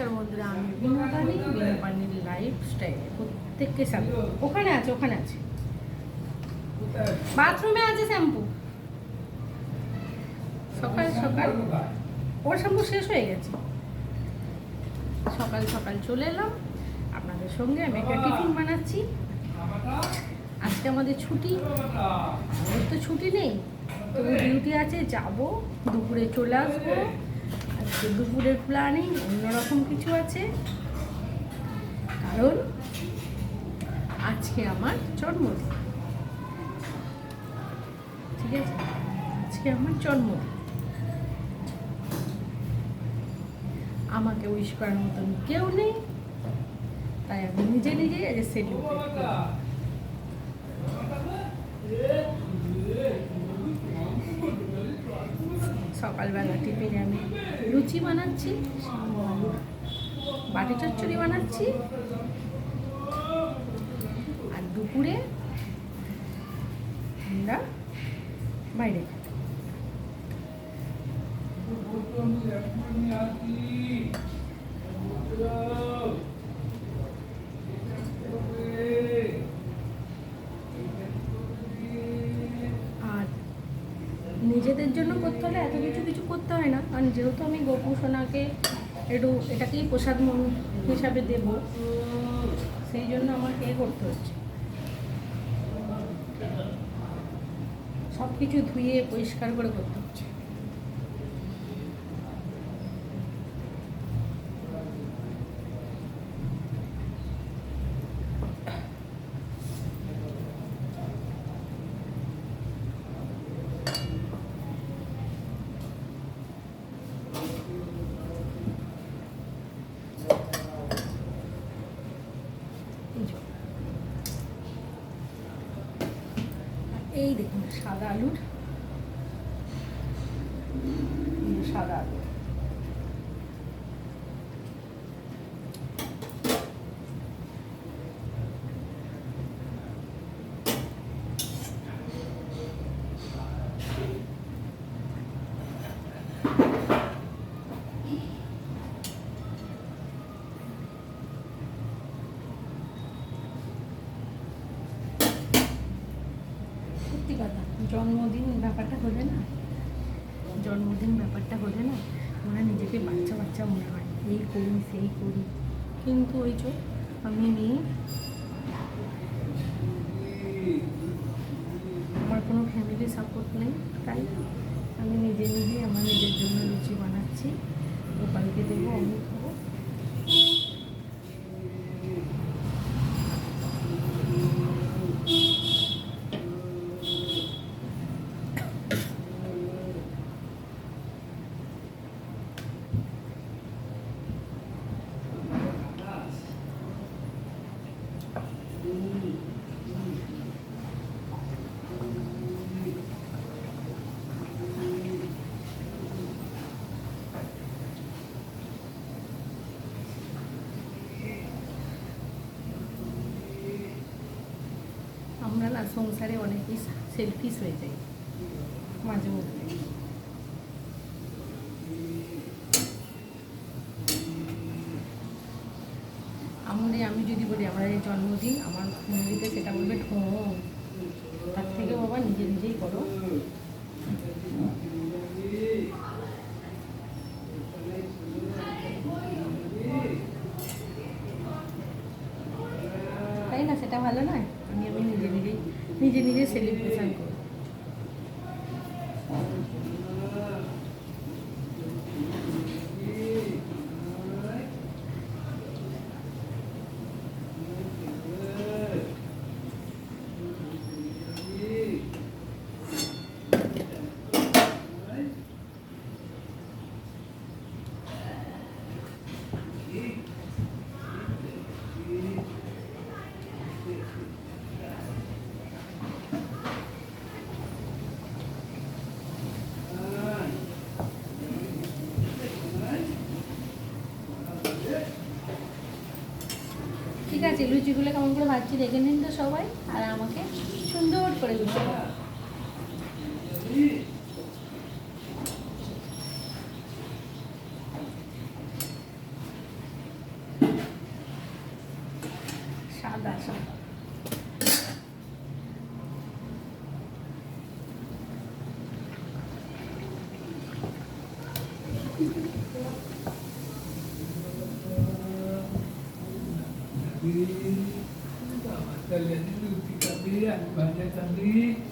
নমস্কার বন্ধুরা আমি বিনোদানি বিনোপানির লাইফ স্টাইলে প্রত্যেককে স্বাগত ওখানে আছে ওখানে আছে। বাথরুমে আছে শ্যাম্পু সকাল সকাল। ওর শ্যাম্পু শেষ হয়ে গেছে। সকাল সকাল চলে এলাম। আপনাদের সঙ্গে আমি একটা টিফিন বানাচ্ছি। আজকে আমাদের ছুটি। আমাদের তো ছুটি নেই। তবু ডিউটি আছে, যাব। দুপুরে চলে আসব। দুপুরের প্ল্যানিং অন্যরকম কিছু আছে? কারণ আজকে আমার জন্মদিন। ঠিক আছে? আজকে আমার জন্মদিন। আমাকে উইশ করার মতন কেউ নেই। তাই আমি নিজে নিজে সেলিব্রেট করি সকালবেলা টিফিনে আমি লুচি বানাচ্ছি বাটি চচ্চড়ি বানাচ্ছি আর দুপুরে আমরা বাইরে। নিজেদের জন্য করতে হলে এত কিছু কিছু করতে হয় না। কারণ যেহেতু আমি গোপু সোনাকে একটু এটাকেই প্রসাদ মন হিসাবে দেব, সেই জন্য আমাকে এ করতে হচ্ছে। সব কিছু ধুয়ে পরিষ্কার করে করতে হচ্ছে এই যে। এই দেখুন সাদা আলুর এই যে সাদা আলু সত্যি কথা জন্মদিন ব্যাপারটা হলে না, জন্মদিন ব্যাপারটা হলে না হয় নিজেকে বাচ্চা বাচ্চা মনে হয়। এই করি, সেই করি। কিন্তু ওই যে আমি মেয়ে, আমার কোনো ফ্যামিলি সাপোর্ট নেই, তাই আমি নিজে নিজে আমার নিজের জন্য লুচি বানাচ্ছি। গোপালকে দেবো আমি খাব আমরা না সংসারে অনেকেই সেলফিস হয়ে যায়। মাঝে মধ্যে। আমাদের আমি যদি বলি, আমার এই জন্মদিন, আমার ফ্যামিলিতে সেটা বলবে ঠোঁ তার থেকে বাবা নিজে নিজেই করো তাই না? সেটা ভালো নয় আমি আমি নিজে নিজেই নিজে যে লুচিগুলো কেমন করে ভাজছি দেখে নিন তো সবাই, আর আমাকে সুন্দর করে লুচি সাদা সাদা Thank you. takbir, bawa yang itu tiga bilan, banyak takbir.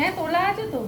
হ্যাঁ তোলা আছে তো।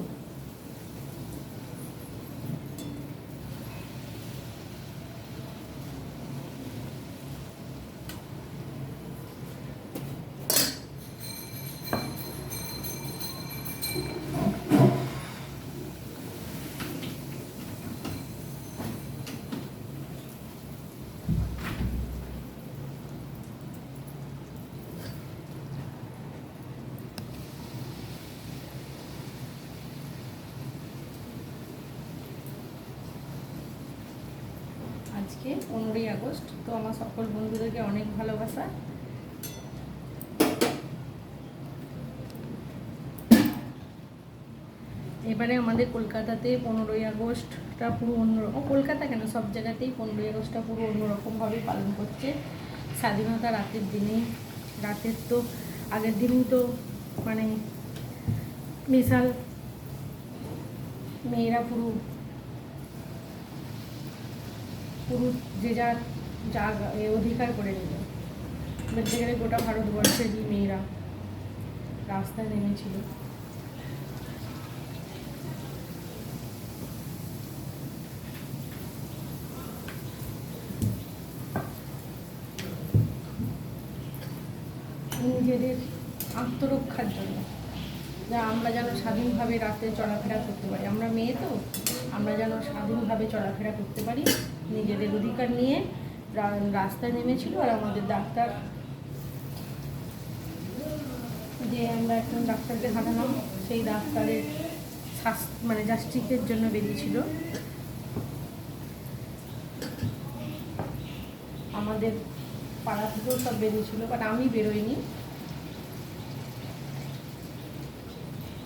আজকে, পনেরোই আগস্ট। তো আমার সকল বন্ধুদেরকে অনেক ভালোবাসা। এবারে আমাদের কলকাতাতে পনেরোই আগস্টটা পুরো অন্যরকম কলকাতা কেন? সব জায়গাতেই পনেরোই আগস্টটা পুরো অন্যরকমভাবে পালন করছে। স্বাধীনতা রাতের দিনে, রাতের তো আগের দিনই তো মানে বিশাল মেয়েরা পুরো পুরুষ যে যার যা অধিকার করে নিল। বলতে গেলে গোটা ভারতবর্ষেরই মেয়েরা রাস্তায় নেমেছিল। নিজেদের আত্মরক্ষার জন্য। যা আমরা যেন স্বাধীনভাবে রাতে চলাফেরা করতে পারি। আমরা মেয়ে তো, আমরা যেন স্বাধীনভাবে চলাফেরা করতে পারি। নিজেদের অধিকার নিয়ে রাস্তায় নেমেছিল আর আমাদের ডাক্তার যে আমরা একজন ডাক্তারকে হাঁটালাম সেই ডাক্তারের স্বাস্থ্য মানে জাস্টিসের জন্য বেরিয়েছিল। আমাদের পাড়া থেকেও সব বেরিয়েছিল বাট আমি বেরোইনি।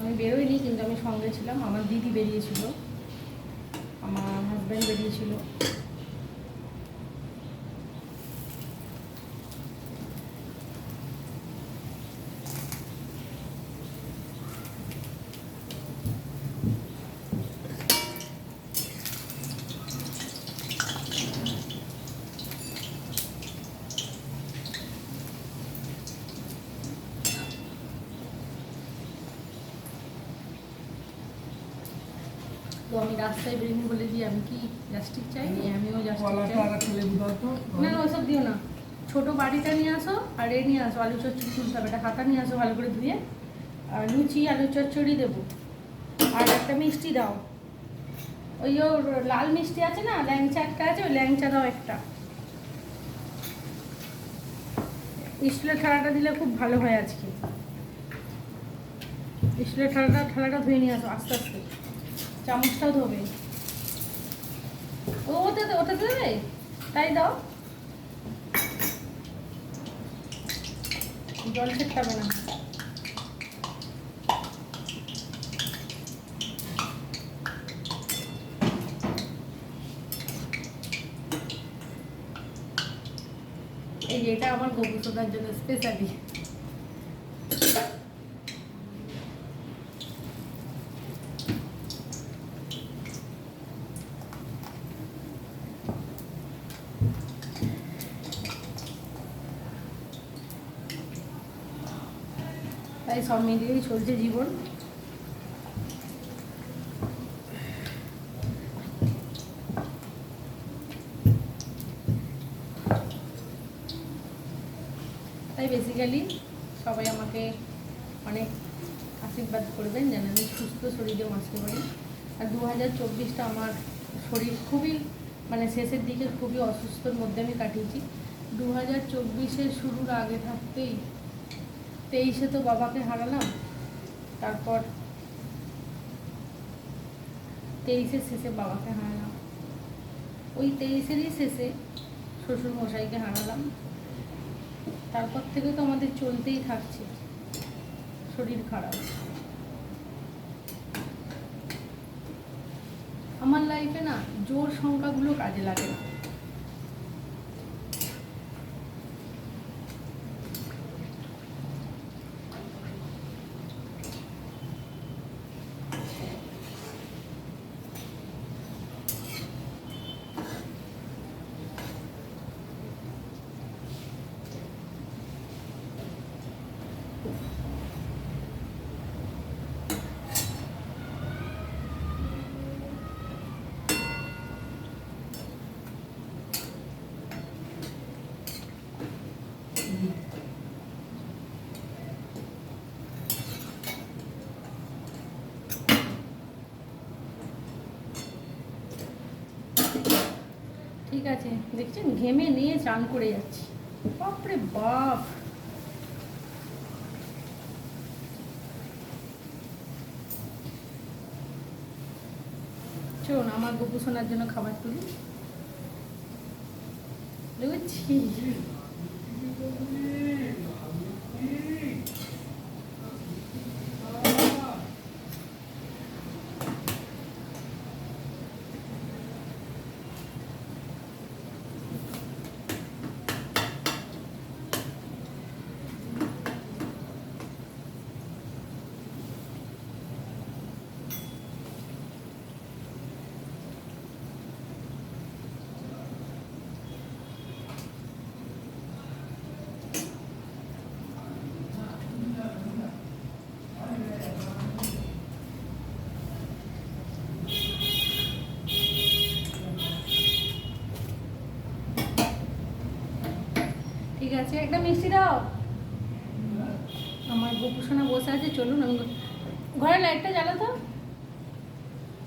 আমি বেরোইনি, কিন্তু আমি সঙ্গে ছিলাম। আমার দিদি বেরিয়েছিল, আমার হাজব্যান্ড বেরিয়েছিল। আমি রাস্তায় বেরিয়ে বলে দিই আমি কি জাস্টিক চাইনি আমিও জাস্টিক না না ওসব দিও না। ছোট বাড়িটা নিয়ে আসো আর এ নিয়ে আসো আলু চচ্চড়ি তুলতে হবে। একটা হাতা নিয়ে আসো ভালো করে ধুয়ে। আর লুচি আলু চচ্চড়ি দেবো। আর একটা মিষ্টি দাও। ওই ওর লাল মিষ্টি আছে না ল্যাংচা একটা আছে ওই ল্যাংচা দাও একটা। স্টিলের থালাটা দিলে খুব ভালো হয় আজকে। স্টিলের থালাটা থালাটা ধুয়ে নিয়ে আসো আস্তে আস্তে। চামচটাও ধোবে। ও ওতে ওটা দেবে? তাই দাও। জল ছেটকাবে না। এই এটা আমার গোবর সোনার জন্য স্পেশালি সব মিলিয়েই চলছে জীবন। তাই বেসিক্যালি সবাই আমাকে অনেক আশীর্বাদ করবেন যেন আমি সুস্থ শরীরে বাঁচতে পারি। আর দু হাজার চব্বিশটা আমার শরীর খুবই মানে শেষের দিকে খুবই অসুস্থর মধ্যে আমি কাটিয়েছি। দু হাজার চব্বিশের শুরুর আগে থাকতেই তেইশে তো বাবাকে হারালাম। তারপর তেইশের শেষে বাবাকে হারালাম। ওই তেইশেরই শেষে শ্বশুর মশাইকে হারালাম। তারপর থেকে তো আমাদের চলতেই থাকছে। শরীর খারাপ। আমার লাইফে না জোর সংখ্যাগুলো কাজে লাগে না। ঠিক আছে, দেখছেন? ঘেমে নিয়ে চান করে যাচ্ছি। বাপরে বাপ! শোন আমার গপু শোনার জন্য খাবার তুলি। লুচি আছে একটা মিষ্টি দাও। আমার গোপুসোনা বসে আছে চলুন আমি ঘরে লাইটটা জ্বালাতো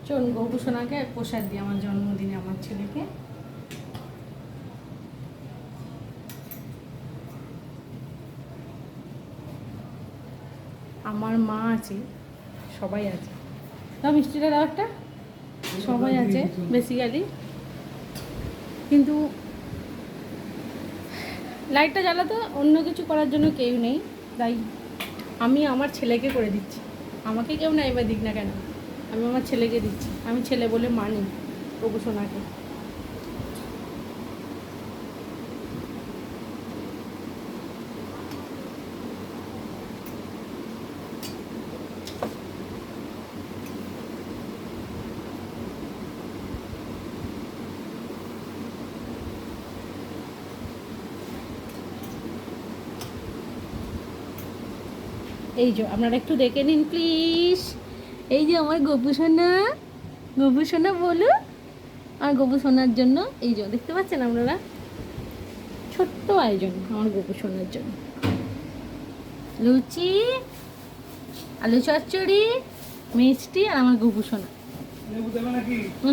চলুন গোপুসোনাকে প্রসাদ দিই আমার জন্মদিনে আমার ছেলেকে। আমার মা আছে সবাই আছে। দাও মিষ্টিটা দাও একটা। সবাই আছে বেসিক্যালি কিন্তু লাইটটা জ্বালাতে অন্য কিছু করার জন্য কেউ নেই। তাই আমি আমার ছেলেকে করে দিচ্ছি। আমাকে কেউ না এবার দিক না কেন। আমি আমার ছেলেকে দিচ্ছি। আমি ছেলে বলে মানি প্রভু সোনাকে। এই যে, আপনারা একটু দেখে নিন প্লিজ এই যে আমার গপু সোনা। গপু সোনা, বলো। আর গপু সোনার জন্য, এই যে, দেখতে পাচ্ছেন আপনারা? ছোট্ট আয়োজন আমার গপু সোনার জন্য। লুচি, আলু চচ্চড়ি, মিষ্টি আর আমার গপু সোনা।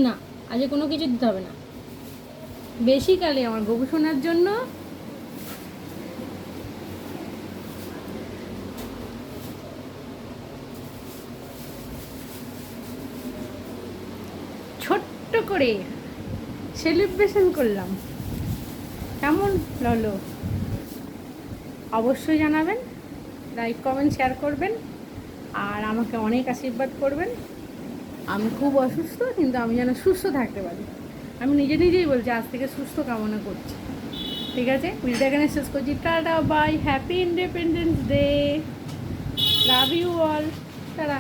না আজ কোনো কিছু দিতে হবে না। বেসিক্যালি আমার গপু সোনার জন্য ছোট্ট করে। সেলিব্রেশন করলাম। কেমন হলো অবশ্যই জানাবেন লাইক কমেন্ট শেয়ার করবেন, আর আমাকে অনেক আশীর্বাদ করবেন। আমি খুব অসুস্থ, কিন্তু আমি যেন সুস্থ থাকতে পারি। আমি নিজে নিজেই বলছি, আজ থেকে সুস্থ কামনা করছি। ঠিক আছে? ভিডিওটা এখানে শেষ করছি। Tata bye happy independence day love you all তারা